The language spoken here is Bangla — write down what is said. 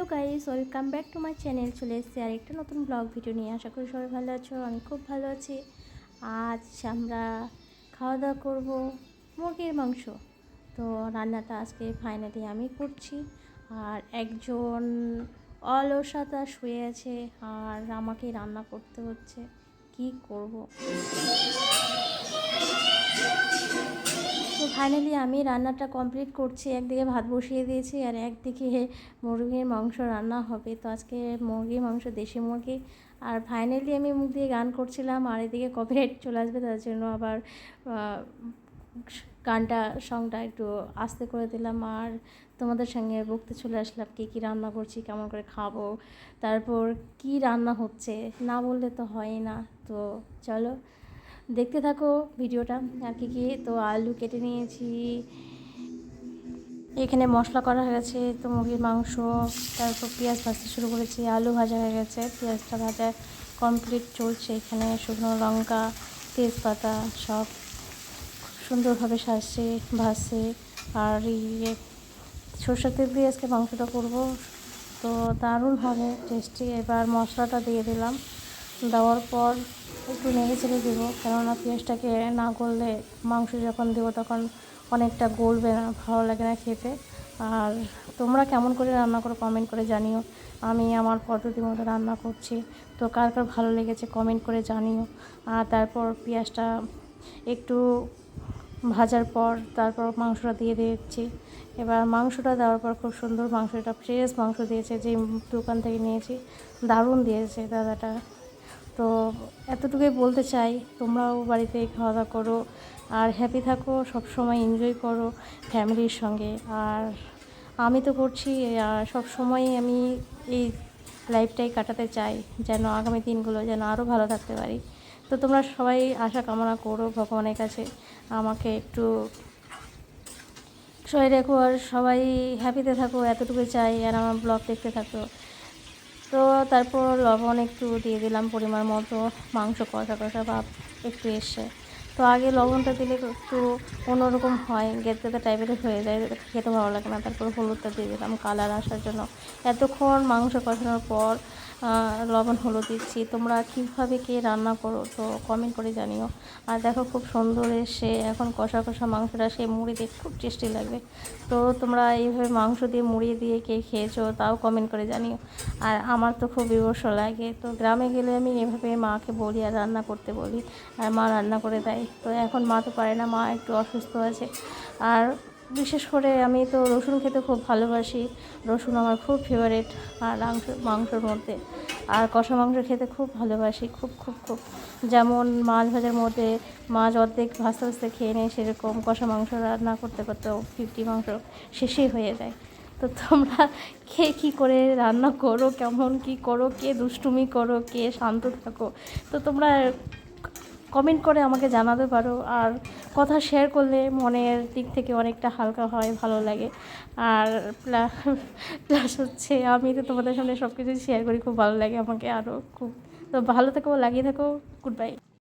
Hello guys, welcome back to my channel. চলে এসেছি আর একটা নতুন ব্লগ ভিডিও নিয়ে। আশা করি সবাই ভালো আছো, আমি খুব ভালো আছি। আজ আমরা খাওয়া দাওয়া করব মুরগির মাংস। তো রান্নাটা আজকে ফাইনালি আমি করছি। আর একজন অলসতা শুয়ে আছে, আর আমাকে রান্না করতে হচ্ছে। কি করব? ফাইনালি আমি রান্নাটা কমপ্লিট করছি। একদিকে ভাত বসিয়ে দিয়েছি আর একদিকে মুরগির মাংস রান্না হবে। তো আজকে মুরগির মাংস, দেশি মুরগি। আর ফাইনালি আমি মুখ দিয়ে গান করছিলাম আর এদিকে কপিরাইট চলে আসবে, তার জন্য আবার গানটা সংটা একটু আস্তে করে দিলাম। আর তোমাদের সঙ্গে বকতে চলে আসলাম, কী কী রান্না করছি, কেমন করে খাব, তারপর কি রান্না হচ্ছে, না বললে তো হয় না। তো চলো দেখতে থাকো ভিডিওটা, আর কি কি? তো আলু কেটে নিয়েছি। এখানে মশলা করা হয়ে গেছে, তো মুরগির মাংস, তারপর পেঁয়াজ ভাজতে শুরু করেছি, আলু ভাজা হয়ে গেছে, পেঁয়াজটা ভাজা কমপ্লিট চলছে এখানে, শুকনো লঙ্কা, তেজপাতা সব সুন্দরভাবে সাজছে, ভাজছে, আর ইয়ে সরষের তেল দিয়ে আজকে মাংসটা করব। তো দারুণ হবে টেস্টি এবার মশলাটা দিয়ে দিলাম। দেওয়ার পর একটু নেড়ে চেড়ে দেবো। কেননা পেঁয়াজটাকে না গললে মাংস যখন দেবো তখন অনেকটা গলবে না, ভালো লাগে না খেতে। আর তোমরা কেমন করে রান্না করো কমেন্ট করে জানিও। আমি আমার পদ্ধতি মতো রান্না করছি। তো কার কার ভালো লেগেছে কমেন্ট করে জানিও। আর তারপর পেঁয়াজটা একটু ভাজার পর তারপর মাংসটা দিয়ে দিচ্ছি। এবার মাংসটা দেওয়ার পর খুব সুন্দর মাংসটা ফ্রেশ মাংস দিয়েছে যে দোকান থেকে নিয়েছি, দারুণ দিয়েছে দাদাটা। তো এতটুকুই বলতে চাই, তোমরাও বাড়িতে খাওয়া দাওয়া করো আর হ্যাপি থাকো সব সময় এনজয় করো ফ্যামিলির সঙ্গে। আর আমি তো করছি, আর সব সময় আমি এই লাইফটাই কাটাতে চাই, যেন আগামী দিনগুলো যেন আরও ভালো থাকতে পারি। তো তোমরা সবাই আশা কামনা করো ভগবানের কাছে। আমাকে একটু সবাই রেখো আর সবাই হ্যাপিতে থাকো এতটুকু চাই, আর আমার ব্লগ দেখতে থাকো। তো তারপর লবণ একটু দিয়ে দিলাম পরিমাণ মতো মাংস কষা কষা ভাব একটু এসে তো আগে লবণটা দিলে একটু অন্যরকম হয় গেতে টাইপের হয়ে যায়, খেতে ভালো লাগে না। তারপর হলুদটা দিয়ে দিলাম কালার আসার জন্য। এতক্ষণ মাংস কষানোর পর লবণ, হলুদ দিচ্ছি। তোমরা কীভাবে কে রান্না করো তো কমেন্ট করে জানিও। আর দেখো খুব সুন্দর এসে এখন কষা কষা মাংসটা সে মুড়ি দিয়ে খুব টেস্টি লাগবে। তো তোমরা এইভাবে মাংস দিয়ে মুড়ি দিয়ে কে খেয়েছো তাও কমেন্ট করে জানিও। আর আমার তো খুব বিবর্ষ লাগে। তো গ্রামে গেলে আমি এভাবে মাকে বলি আর রান্না করতে বলি। আর মা রান্না করে দেয়। তো এখন মা তো পারে না, মা একটু অসুস্থ আছে। আর বিশেষ করে আমি তো রসুন খেতে খুব ভালোবাসি। রসুন আমার খুব ফেভারিট আর মাংস, মাংসর মধ্যে। আর কষা মাংস খেতে খুব ভালোবাসি, খুব খুব খুব। যেমন মাছ ভাজার মধ্যে মাছ অর্ধেক ভাজতে ভাজতে খেয়ে নেয় সেরকম কষা মাংস রান্না করতে করতেও ফিফটি মাংস শেষই হয়ে যায়। তো তোমরা কে কী করে রান্না করো, কেমন কি করো, কে দুষ্টুমি করো, কে শান্ত থাকো, তো তোমরা কমেন্ট করে আমাকে জানাতে পারো। আর কথা শেয়ার করলে মনের দিক থেকে অনেকটা হালকা হয়, ভালো লাগে। আর প্লাস হচ্ছে আমি তো তোমাদের সামনে সব কিছু শেয়ার করি, খুব ভালো লাগে আমাকে আরও খুব। তো ভালো থেকো, লাগিয়ে থাকো গুড বাই